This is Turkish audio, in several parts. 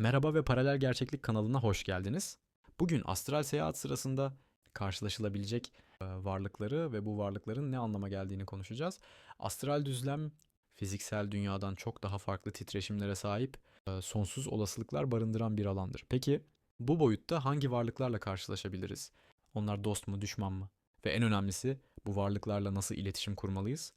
Merhaba ve Paralel Gerçeklik kanalına hoş geldiniz. Bugün astral seyahat sırasında karşılaşılabilecek e, varlıkları ve bu varlıkların ne anlama geldiğini konuşacağız. Astral düzlem fiziksel dünyadan çok daha farklı titreşimlere sahip, e, sonsuz olasılıklar barındıran bir alandır. Peki bu boyutta hangi varlıklarla karşılaşabiliriz? Onlar dost mu, düşman mı? Ve en önemlisi bu varlıklarla nasıl iletişim kurmalıyız?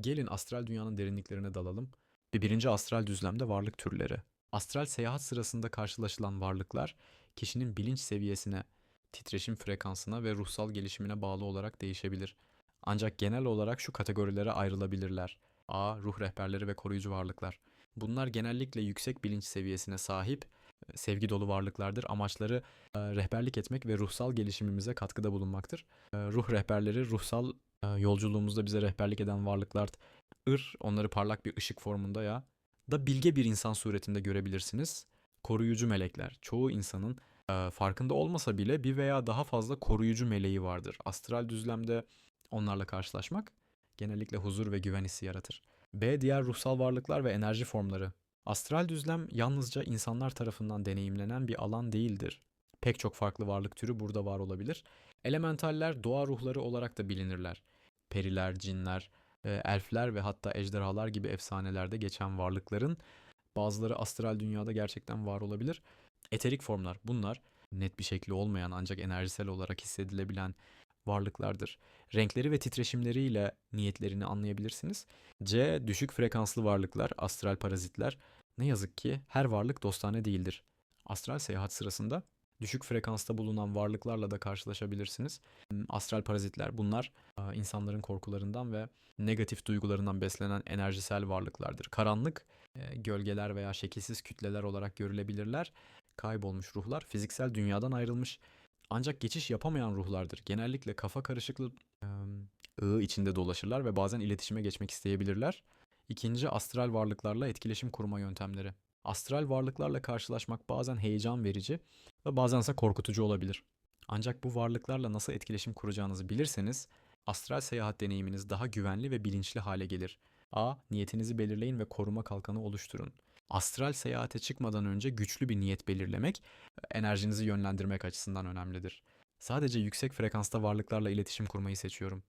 Gelin astral dünyanın derinliklerine dalalım. Ve birinci astral düzlemde varlık türleri. Astral seyahat sırasında karşılaşılan varlıklar kişinin bilinç seviyesine, titreşim frekansına ve ruhsal gelişimine bağlı olarak değişebilir. Ancak genel olarak şu kategorilere ayrılabilirler. A. Ruh rehberleri ve koruyucu varlıklar. Bunlar genellikle yüksek bilinç seviyesine sahip, e, sevgi dolu varlıklardır. Amaçları e, rehberlik etmek ve ruhsal gelişimimize katkıda bulunmaktır. E, ruh rehberleri ruhsal e, yolculuğumuzda bize rehberlik eden varlıklar. Ir, onları parlak bir ışık formunda ya da bilge bir insan suretinde görebilirsiniz. Koruyucu melekler. Çoğu insanın e, farkında olmasa bile bir veya daha fazla koruyucu meleği vardır. Astral düzlemde onlarla karşılaşmak genellikle huzur ve güven hissi yaratır. B. Diğer ruhsal varlıklar ve enerji formları. Astral düzlem yalnızca insanlar tarafından deneyimlenen bir alan değildir. Pek çok farklı varlık türü burada var olabilir. Elementaller doğa ruhları olarak da bilinirler. Periler, cinler, elfler ve hatta ejderhalar gibi efsanelerde geçen varlıkların bazıları astral dünyada gerçekten var olabilir. Eterik formlar bunlar net bir şekli olmayan ancak enerjisel olarak hissedilebilen varlıklardır. Renkleri ve titreşimleriyle niyetlerini anlayabilirsiniz. C. Düşük frekanslı varlıklar, astral parazitler. Ne yazık ki her varlık dostane değildir. Astral seyahat sırasında düşük frekansta bulunan varlıklarla da karşılaşabilirsiniz. Hmm, Astral parazitler bunlar e, insanların korkularından ve negatif duygularından beslenen enerjisel varlıklardır. Karanlık e, gölgeler veya şekilsiz kütleler olarak görülebilirler. Kaybolmuş ruhlar fiziksel dünyadan ayrılmış ancak geçiş yapamayan ruhlardır. Genellikle kafa karışıklığı ıı içinde dolaşırlar ve bazen iletişime geçmek isteyebilirler. İkinci astral varlıklarla etkileşim kurma yöntemleri. Astral varlıklarla karşılaşmak bazen heyecan verici ve bazense korkutucu olabilir. Ancak bu varlıklarla nasıl etkileşim kuracağınızı bilirseniz astral seyahat deneyiminiz daha güvenli ve bilinçli hale gelir. A. Niyetinizi belirleyin ve koruma kalkanı oluşturun. Astral seyahate çıkmadan önce güçlü bir niyet belirlemek, enerjinizi yönlendirmek açısından önemlidir. Sadece yüksek frekansta varlıklarla iletişim kurmayı seçiyorum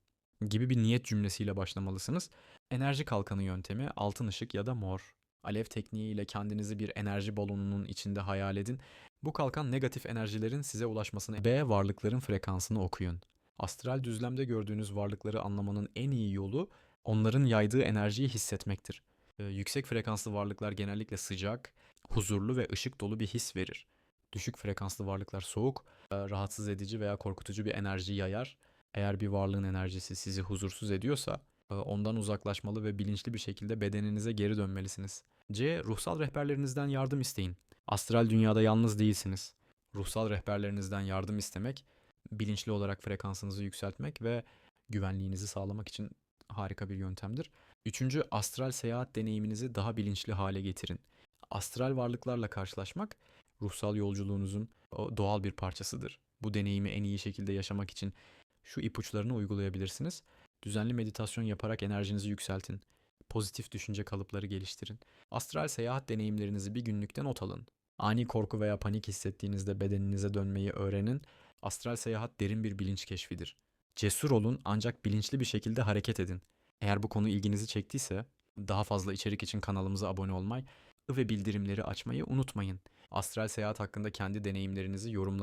gibi bir niyet cümlesiyle başlamalısınız. Enerji kalkanı yöntemi altın ışık ya da mor. Alev tekniği ile kendinizi bir enerji balonunun içinde hayal edin. Bu kalkan negatif enerjilerin size ulaşmasını B varlıkların frekansını okuyun. Astral düzlemde gördüğünüz varlıkları anlamanın en iyi yolu onların yaydığı enerjiyi hissetmektir. Ee, yüksek frekanslı varlıklar genellikle sıcak, huzurlu ve ışık dolu bir his verir. Düşük frekanslı varlıklar soğuk, e, rahatsız edici veya korkutucu bir enerji yayar. Eğer bir varlığın enerjisi sizi huzursuz ediyorsa ondan uzaklaşmalı ve bilinçli bir şekilde bedeninize geri dönmelisiniz. C. Ruhsal rehberlerinizden yardım isteyin. Astral dünyada yalnız değilsiniz. Ruhsal rehberlerinizden yardım istemek, bilinçli olarak frekansınızı yükseltmek ve güvenliğinizi sağlamak için harika bir yöntemdir. Üçüncü, astral seyahat deneyiminizi daha bilinçli hale getirin. Astral varlıklarla karşılaşmak, ruhsal yolculuğunuzun doğal bir parçasıdır. Bu deneyimi en iyi şekilde yaşamak için şu ipuçlarını uygulayabilirsiniz. Düzenli meditasyon yaparak enerjinizi yükseltin. Pozitif düşünce kalıpları geliştirin. Astral seyahat deneyimlerinizi bir günlükte not alın. Ani korku veya panik hissettiğinizde bedeninize dönmeyi öğrenin. Astral seyahat derin bir bilinç keşfidir. Cesur olun ancak bilinçli bir şekilde hareket edin. Eğer bu konu ilginizi çektiyse daha fazla içerik için kanalımıza abone olmayı ve bildirimleri açmayı unutmayın. Astral seyahat hakkında kendi deneyimlerinizi yorumlar